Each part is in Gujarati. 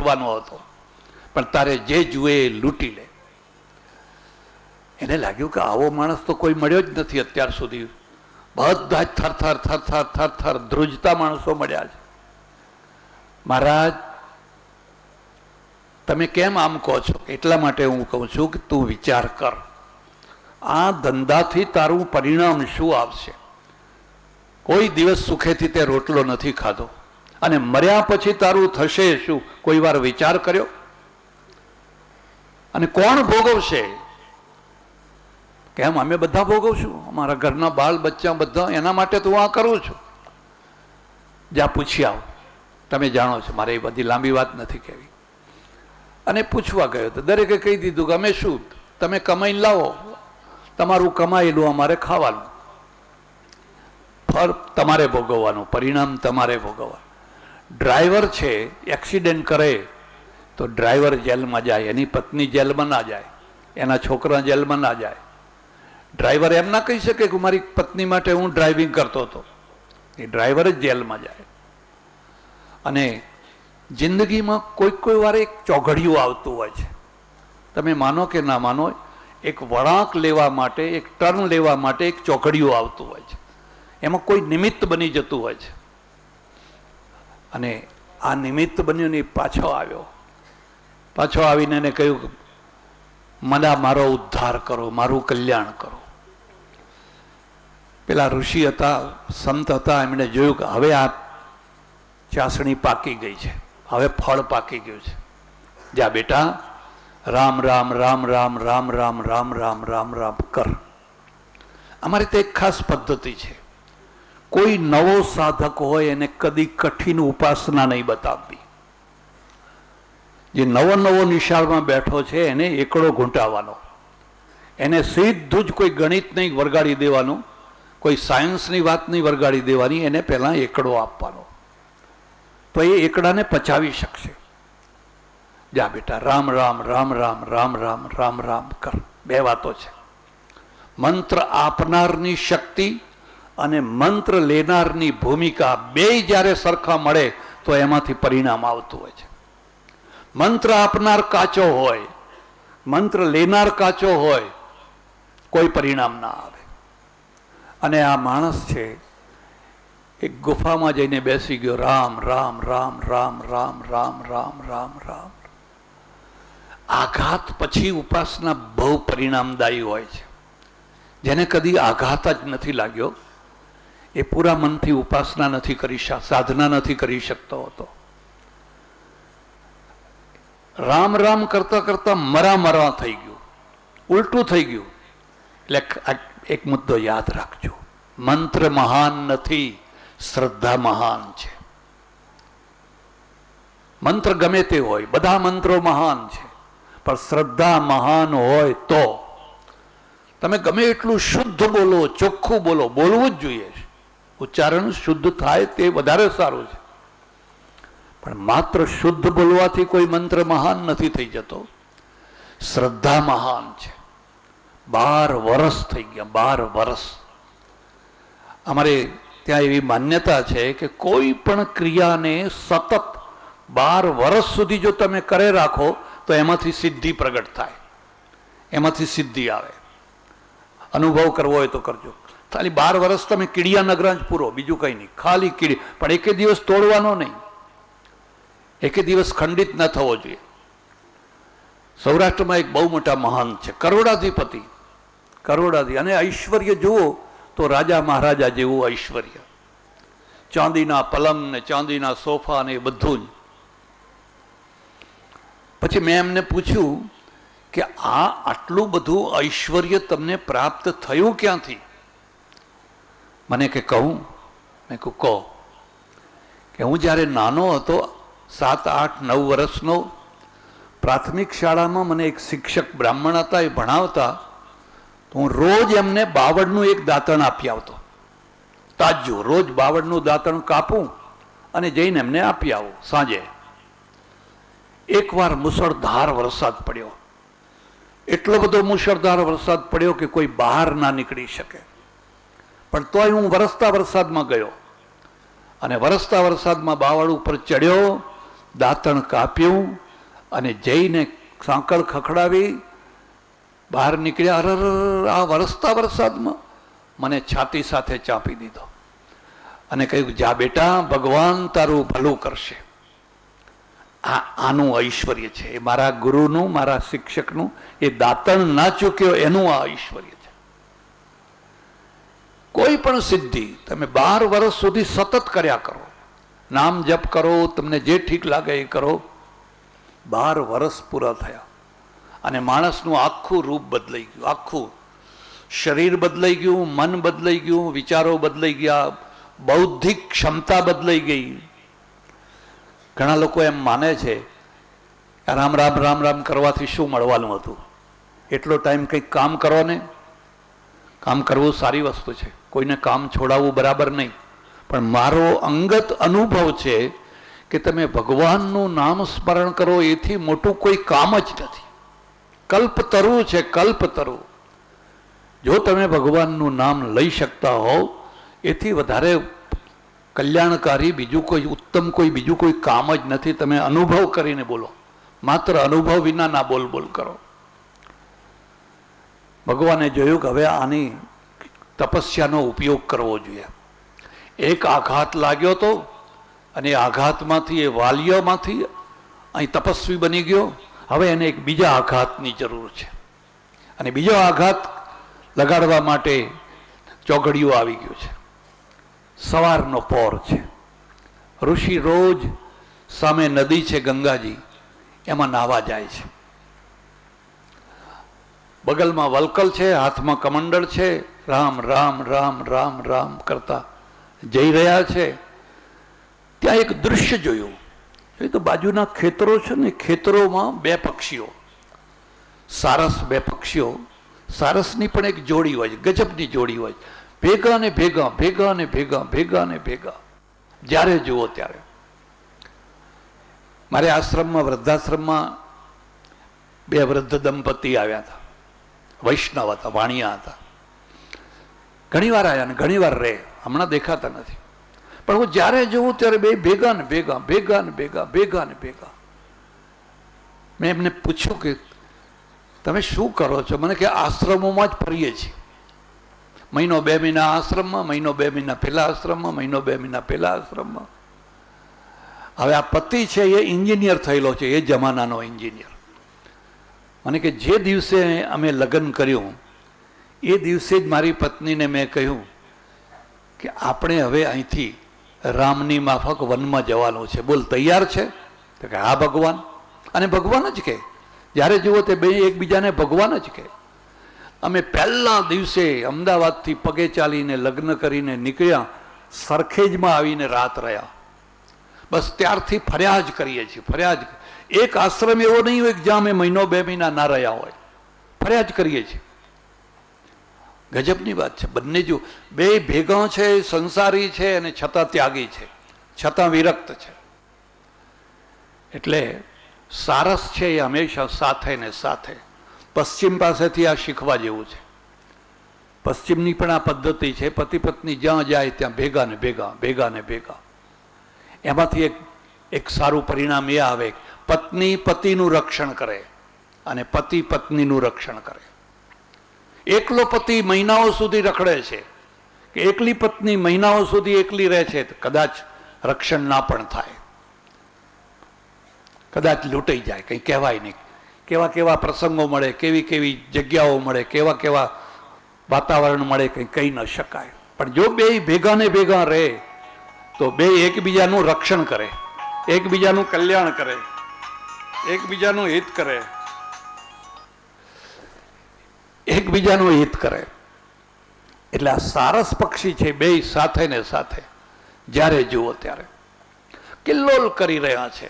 લૂંટવાનો હતો. પણ તારે જે જુએ એ લૂંટી લે. એને લાગ્યું કે આવો માણસ તો કોઈ મળ્યો જ નથી અત્યાર સુધી. બધા જ થર થર થર થર થર થર ધ્રુજતા માણસો મળ્યા છે. મહારાજ, તમે કેમ આમ કહો છો? એટલા માટે હું કહું છું કે તું વિચાર કર. આ ધંધાથી તારું પરિણામ શું આવશે? કોઈ દિવસ સુખેથી તે રોટલો નથી ખાધો. અને મર્યા પછી તારું થશે શું? કોઈ વાર વિચાર કર્યો? અને કોણ ભોગવશે? કેમ અમે બધા ભોગવશું? અમારા ઘરના બાળ બચ્ચા બધા એના માટે તો હું આ કરું છું. જ્યાં પૂછી આવો. તમે જાણો છો, મારે એ બધી લાંબી વાત નથી કહેવી. અને પૂછવા ગયો તો દરેકે કહી દીધું કે અમે શું? તમે કમાઈને લાવો. તમારું કમાયેલું અમારે ખાવાનું. ફળ તમારે ભોગવવાનું, પરિણામ તમારે ભોગવવાનું. ડ્રાઈવર છે, એક્સિડન્ટ કરે, તો ડ્રાઈવર જેલમાં જાય, એની પત્ની જેલમાં ના જાય, એના છોકરા જેલમાં ના જાય. ડ્રાઈવર એમ ના કહી શકે કે મારી પત્ની માટે હું ડ્રાઇવિંગ કરતો હતો. એ ડ્રાઈવર જ જેલમાં જાય. અને જિંદગીમાં કોઈ કોઈ વાર એક ચોઘડિયું આવતું હોય છે. તમે માનો કે ના માનો, એક વળાંક લેવા માટે, એક ટર્ન લેવા માટે એક ચોઘડિયું આવતું હોય છે. એમાં કોઈ નિમિત્ત બની જતું હોય છે. અને આ નિમિત્ત બન્યું ને પાછો આવ્યો પાછો આવીને એને કહ્યું કે મને મારો ઉદ્ધાર કરો મારું કલ્યાણ કરો પેલા ઋષિ હતા સંત હતા એમણે જોયું કે હવે આ ચાસણી પાકી ગઈ છે હવે ફળ પાકી ગયું છે જા બેટા રામ રામ રામ રામ રામ રામ રામ રામ રામ રામ કર અમારી તો એક ખાસ પદ્ધતિ છે કોઈ નવો સાધક હોય એને કદી કઠિન ઉપાસના નહીં બતાવવી જે નવો નવો નિશાળમાં બેઠો છે એને એકડો ઘૂંટાવાનો. એને સીધું જ કોઈ ગણિત નહીં વરગાડી દેવાનું, કોઈ સાયન્સની વાત નહીં વરગાડી દેવાની, એને પહેલાં એકડો આપવાનો. તો એ એકડાને પચાવી શકશે. જા બેટા, રામ રામ રામ રામ રામ રામ રામ રામ કર. બે વાતો છે. મંત્ર આપનારની શક્તિ અને મંત્ર લેનારની ભૂમિકા બે જ્યારે સરખા મળે તો એમાંથી પરિણામ આવતું હોય છે. મંત્ર આપનાર કાચો હોય, મંત્ર લેનાર કાચો હોય, કોઈ પરિણામ ના આવે. અને આ માણસ છે, એક ગુફામાં જઈને બેસી ગયો, રામ રામ રામ રામ રામ રામ રામ રામ રામ. આઘાત પછી ઉપાસના બહુ પરિણામદાયી હોય છે. જેને કદી આઘાત જ નથી લાગ્યો. એ પૂરા મનથી ઉપાસના નથી કરી સાધના નથી કરી શકતો હતો. રામ રામ કરતા કરતા મરા મરા થઈ ગયું. ઉલટું થઈ ગયું. એટલે એક મુદ્દો યાદ રાખજો. મંત્ર મહાન નથી, શ્રદ્ધા મહાન છે. મંત્ર ગમે તે હોય, બધા મંત્રો મહાન છે. પણ શ્રદ્ધા મહાન હોય તો. તમે ગમે એટલું શુદ્ધ બોલો, ચોખ્ખું બોલો, બોલવું જ જોઈએ. ઉચ્ચારણ શુદ્ધ થાય તે વધારે સારું છે. પણ માત્ર શુદ્ધ બોલવાથી કોઈ મંત્ર મહાન નથી થઈ જતો. શ્રદ્ધા મહાન છે. બાર વરસ થઈ ગયા, બાર વરસ. અમારે ત્યાં એવી માન્યતા છે કે કોઈ પણ ક્રિયાને સતત બાર વર્ષ સુધી જો તમે કરે રાખો, તો એમાંથી સિદ્ધિ પ્રગટ થાય. એમાંથી સિદ્ધિ આવે. અનુભવ કરવો હોય તો કરજો. ખાલી બાર વર્ષ તમે કીડિયા જ પૂરો, બીજું કંઈ નહીં. ખાલી કીડી. પણ એકે દિવસ તોડવાનો નહીં. એકે દિવસ ખંડિત ન થવો જોઈએ. સૌરાષ્ટ્રમાં એક બહુ મોટા મહાન છે, કરોડાધિપતિ. કરોડાધિ અને ઐશ્વર્ય જુઓ તો રાજા મહારાજા જેવું ઐશ્વર્ય. ચાંદીના પલંગ ને ચાંદીના સોફા ને એ બધું જ. પછી મેં એમને પૂછ્યું કે આ આટલું બધું ઐશ્વર્ય તમને પ્રાપ્ત થયું ક્યાંથી? મને કે કહું, મેં કહું, કહો. કે હું જ્યારે નાનો હતો, સાત, આઠ, નવ વર્ષનો, પ્રાથમિક શાળામાં મને એક શિક્ષક બ્રાહ્મણ હતા, એ ભણાવતા, તો હું રોજ એમને બાવળનું એક દાંતણ આપી આવતો. તાજો, રોજ બાવળનું દાંતણ કાપું અને જઈને એમને આપી આવું સાંજે. એકવાર મુસળધાર વરસાદ પડ્યો. એટલો બધો મુશળધાર વરસાદ પડ્યો કે કોઈ બહાર ના નીકળી શકે. પણ તોય હું વરસતા વરસાદમાં ગયો અને વરસતા વરસાદમાં બાવળ ઉપર ચડ્યો, દાંતણ કાપ્યું અને જઈને સાંકળ ખખડાવી બહાર નીકળ્યા. અરર આ વરસતા વરસાદમાં મને છાતી સાથે ચાંપી દીધો અને કહ્યું, જા બેટા, ભગવાન તારું ભલું કરશે. આ આનું ઐશ્વર્ય છે. મારા ગુરુનું, મારા શિક્ષકનું, એ દાંતણ ના ચૂક્યો એનું આ ઐશ્વર્ય છે. કોઈ પણ સિદ્ધિ તમે બાર વર્ષ સુધી સતત કર્યા કરો. નામ જપ કરો, તમને જે ઠીક લાગે એ કરો. બાર વર્ષ પૂરા થયા. અને માણસનું આખું રૂપ બદલાઈ ગયું, આખું શરીર બદલાઈ ગયું, મન બદલાઈ ગયું, વિચારો બદલાઈ ગયા, બૌદ્ધિક ક્ષમતા બદલાઈ ગઈ. ઘણા લોકો એમ માને છે, રામ રામ રામ રામ કરવાથી શું મળવાનું હતું? એટલો ટાઈમ કંઈક કામ કરો ને કામ કરવું સારી વસ્તુ છે. કોઈને કામ છોડાવવું બરાબર નહીં. પણ મારો અંગત અનુભવ છે કે તમે ભગવાનનું નામ સ્મરણ કરો, એથી મોટું કોઈ કામ જ નથી. કલ્પતરું છે કલ્પતરું જો તમે ભગવાનનું નામ લઈ શકતા હોવ, એથી વધારે કલ્યાણકારી, બીજું કોઈ ઉત્તમ કોઈ, બીજું કોઈ કામ જ નથી. તમે અનુભવ કરીને બોલો. માત્ર અનુભવ વિના ના બોલ બોલ કરો. ભગવાને જોયું કે હવે આની તપસ્યાનો ઉપયોગ કરવો જોઈએ. એક આઘાત લાગ્યો તો અને આઘાતમાંથી, એ વાલ્યમાંથી અહીં તપસ્વી બની ગયો. હવે એને એક બીજા આઘાતની જરૂર છે. અને બીજો આઘાત લગાડવા માટે ચોઘડિયું આવી ગયું છે. સવારનો પોર છે. ઋષિ રોજ સામે નદી છે ગંગાજી, એમાં નાવા જાય છે. બગલમાં વલકલ છે, હાથમાં કમંડળ છે, રામ રામ રામ રામ રામ કરતા જઈ રહ્યા છે. ત્યાં એક દૃશ્ય જોયું. એ તો બાજુના ખેતરો છે ને, ખેતરોમાં બે પક્ષીઓ. સારસ બે પક્ષીઓ. સારસની પણ એક જોડી હોય છે, ગજબની જોડી હોય ભેગા ને ભેગા ભેગા ને ભેગા ભેગા ને ભેગા. જ્યારે જુઓ ત્યારે. મારે આશ્રમમાં, વૃદ્ધાશ્રમમાં બે વૃદ્ધ દંપતી આવ્યા હતા. વૈષ્ણવ હતા, વાણિયા હતા. ઘણી વાર આવ્યા ને ઘણી વાર રહે. હમણાં દેખાતા નથી. પણ હું જ્યારે જોઉં ત્યારે બે ભેગા ને ભેગા ભેગા ને ભેગા ભેગા ને ભેગા. મેં એમને પૂછ્યું કે, તમે શું કરો છો? મને કે, આશ્રમોમાં જ ફરીએ છીએ. મહિનો બે મહિના આશ્રમમાં, મહિનો બે મહિના પહેલાં આશ્રમમાં, મહિનો બે મહિના પહેલા આશ્રમમાં. હવે આ પતિ છે એ એન્જિનિયર થયેલો છે, એ જમાનાનો એન્જિનિયર. મને કે જે દિવસે અમે લગ્ન કર્યું, એ દિવસે જ મારી પત્નીને મેં કહ્યું કે આપણે હવે અહીંથી રામની માફક વનમાં જવાનું છે. બોલ, તૈયાર છે? તો કે હા, ભગવાન. અને ભગવાન જ કે જ્યારે જુઓ તે બે એકબીજાને ભગવાન જ કે અમે પહેલા દિવસે અમદાવાદથી પગે ચાલીને લગ્ન કરીને નીકળ્યા, સરખેજમાં આવીને રાત રહ્યા. બસ ત્યારથી ફર્યા જ કરીએ છીએ, ફર્યા જ. એક આશ્રમ એવો નહીં હોય કે જ્યાં અમે મહિનો બે મહિના ના રહ્યા હોય. ફર્યા જ કરીએ છીએ. ગજબની વાત છે. બંને જો બે ભેગા છે, સંસારી છે અને છતાં ત્યાગી છે. છતાં વિરક્ત છે. એટલે સારસ છે એ હંમેશા સાથે ને સાથે. પશ્ચિમ પાસેથી આ શીખવા જેવું છે. પશ્ચિમની પણ આ પદ્ધતિ છે પતિ પત્ની જ્યાં જાય ત્યાં ભેગા ને ભેગા ભેગા ને ભેગા. એમાંથી એક એક સારું પરિણામ એ આવે, પત્ની પતિનું રક્ષણ કરે અને પતિ પત્નીનું રક્ષણ કરે. એકલો પતિ મહિનાઓ સુધી રખડે છે કે એકલી પત્ની મહિનાઓ સુધી એકલી રહે છે, તો કદાચ રક્ષણ ના પણ થાય. કદાચ લૂંટાઈ જાય, કંઈ કહેવાય નહીં. કેવા કેવા પ્રસંગો મળે, કેવી કેવી જગ્યાઓ મળે, કેવા કેવા વાતાવરણ મળે, કંઈ કહી ન શકાય. પણ જો બે ભેગા ભેગા રહે, તો બે એકબીજાનું રક્ષણ કરે, એકબીજાનું કલ્યાણ કરે, એકબીજાનું હિત કરે, એકબીજાનું હિત કરે. એટલે આ સારસ પક્ષી છે બે સાથે ને સાથે, જ્યારે જુઓ ત્યારે. કિલ્લોલ કરી રહ્યા છે.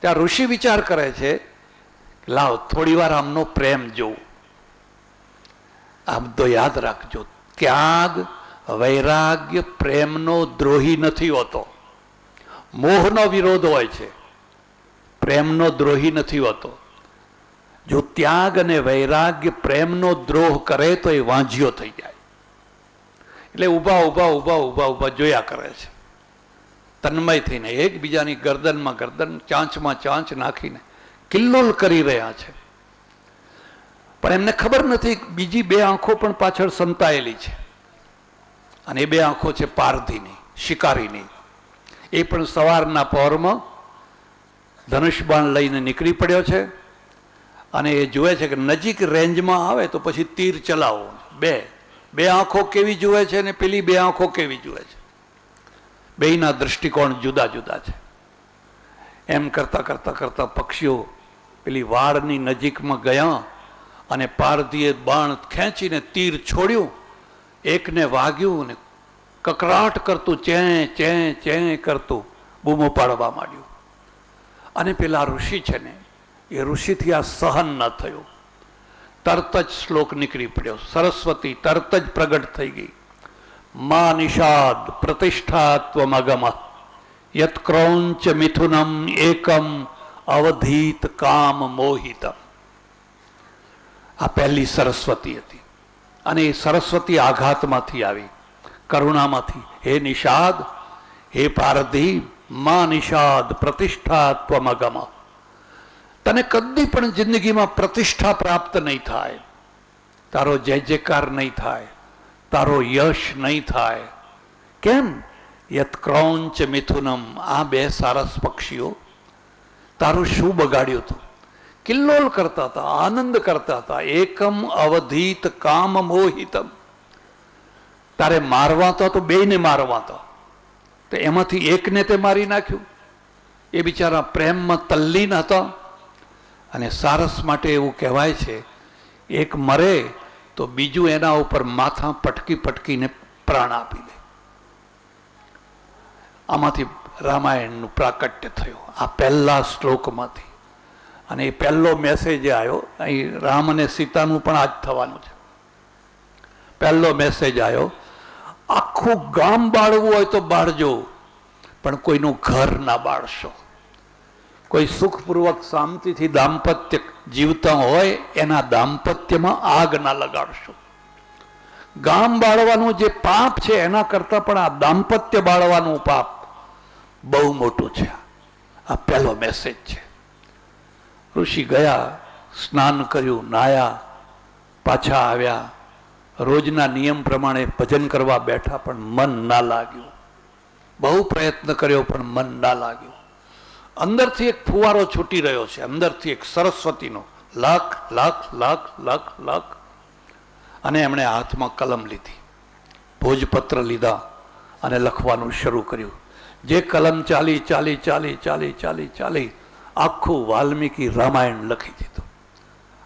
ત્યાં ઋષિ વિચાર કરે છે લાવ, થોડી વાર આમનો પ્રેમ જોઉં. આમ તો યાદ રાખજો, ત્યાગ, વૈરાગ્ય પ્રેમનો દ્રોહી નથી હોતો. મોહનો વિરોધ હોય છે, પ્રેમનો દ્રોહી નથી હોતો. જો ત્યાગ અને વૈરાગ્ય પ્રેમનો દ્રોહ કરે તો એ વાંઝિયો થઈ જાય. એટલે ઊભા ઊભા ઊભા ઊભા ઊભા જોયા કરે છે. તન્મય થઈને એકબીજાની ગરદનમાં ગરદન ચાંચમાં ચાંચ નાખીને કિલ્લોલ કરી રહ્યા છે. પણ એમને ખબર નથી બીજી બે આંખો પણ પાછળ સંતાયેલી છે. અને એ બે આંખો છે પારધીની, શિકારીની. એ પણ સવારના પહોરમાં ધનુષબાણ લઈને નીકળી પડ્યો છે અને એ જુએ છે કે નજીક રેન્જમાં આવે તો પછી તીર ચલાવો. બે બે આંખો કેવી જુએ છે અને પેલી બે આંખો કેવી જુએ છે. બેયના દૃષ્ટિકોણ જુદા જુદા છે. એમ કરતા કરતા કરતા પક્ષીઓ પેલી વાડની નજીકમાં ગયા અને પારધીએ બાણ ખેંચીને તીર છોડ્યું. એકને વાગ્યું ને કકરાટ કરતું, ચે ચે ચે કરતું, બૂમો પાડવા માંડ્યું. અને પેલા ઋષિ છે ને, એ ઋષિથી આ સહન ન થયું. તરત જ શ્લોક નીકળી પડ્યો. સરસ્વતી તરત જ પ્રગટ થઈ ગઈ. મા નિષાદ પ્રતિષ્ઠાત્વમગમ યત ક્રૌંચ મિથુનમ એકમ અવધીત કામ મોહિતમ. આ પહેલી સરસ્વતી હતી. અને એ સરસ્વતી આઘાતમાંથી આવી, કરુણામાંથી. હે નિષાદ, હે પારધી, મા નિષાદ પ્રતિષ્ઠાત્વમગમ તને કદી પણ જિંદગીમાં પ્રતિષ્ઠા પ્રાપ્ત નહીં થાય. તારો જય જયકાર નહીં થાય. તારો યશ નહીં થાય. કેમ? યત ક્રૌંચ મિથુનમ. આ બે સારસ પક્ષીઓ તારું શું બગાડ્યું હતું કિલ્લોલ કરતા હતા આનંદ કરતા હતા એકમ અવધિત કામ મોહિતમ. તારે મારવા તો તો બેયને મારવા તો. એમાંથી એકને તે મારી નાખ્યું. એ બિચારા પ્રેમમાં તલ્લીન હતા. અને સારસ માટે એવું કહેવાય છે, એક મરે તો બીજું એના ઉપર માથા પટકી પટકીને પ્રાણ આપી દે. આમાંથી રામાયણનું પ્રાકટ્ય થયું. આ પહેલા શ્લોકમાંથી. અને એ પહેલો મેસેજ આવ્યો. અહીં રામ અને સીતાનું પણ આજ થવાનું છે. પહેલો મેસેજ આવ્યો. આખું ગામ બાળવું હોય તો બાળજો, પણ કોઈનું ઘર ના બાળશો. કોઈ સુખપૂર્વક શાંતિથી દાંપત્ય જીવતા હોય, એના દાંપત્યમાં આગ ના લગાડશો. ગામ બાળવાનું જે પાપ છે, એના કરતાં પણ આ દાંપત્ય બાળવાનું પાપ બહુ મોટું છે. આ પહેલો મેસેજ છે. ઋષિ ગયા, સ્નાન કર્યું નાયા પાછા આવ્યા. રોજના નિયમ પ્રમાણે ભજન કરવા બેઠા, પણ મન ના લાગ્યું. બહુ પ્રયત્ન કર્યો, પણ મન ના લાગ્યું. અંદરથી એક ફુવારો છૂટી રહ્યો છે, અંદરથી એક સરસ્વતીનો. લાખ લાખ લાખ લાખ લાખ. અને એમણે હાથમાં કલમ લીધી. ભોજપત્ર લીધા અને લખવાનું શરૂ કર્યું. જે કલમ ચાલી ચાલી ચાલી ચાલી ચાલી ચાલી, આખું વાલ્મીકી રામાયણ લખી દીધું.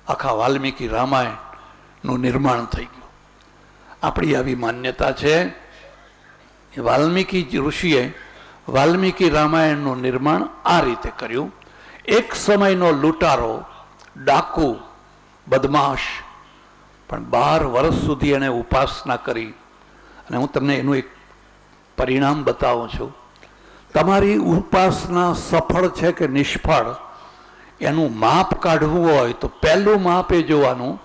આખા વાલ્મીકી રામાયણનું નિર્માણ થઈ ગયું. આપણી આવી માન્યતા છે વાલ્મીકી ઋષિએ વાલ્મીકી રામાયણનું નિર્માણ આ રીતે કર્યું. એક સમયનો લૂંટારો, ડાકુ, બદમાશ, પણ બાર વર્ષ સુધી એણે ઉપાસના કરી. અને હું તમને એનું એક પરિણામ બતાવું છું. તમારી ઉપાસના સફળ છે કે નિષ્ફળ, એનું માપ કાઢવું હોય તો પહેલું માપ એ જોવાનું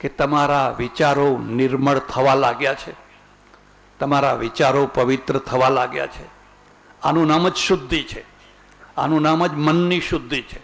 કે તમારા વિચારો નિર્મળ થવા લાગ્યા છે. તમારા વિચારો પવિત્ર થવા લાગ્યા છે. આનું નામ જ શુદ્ધિ છે. આનું નામ જ મનની શુદ્ધિ છે.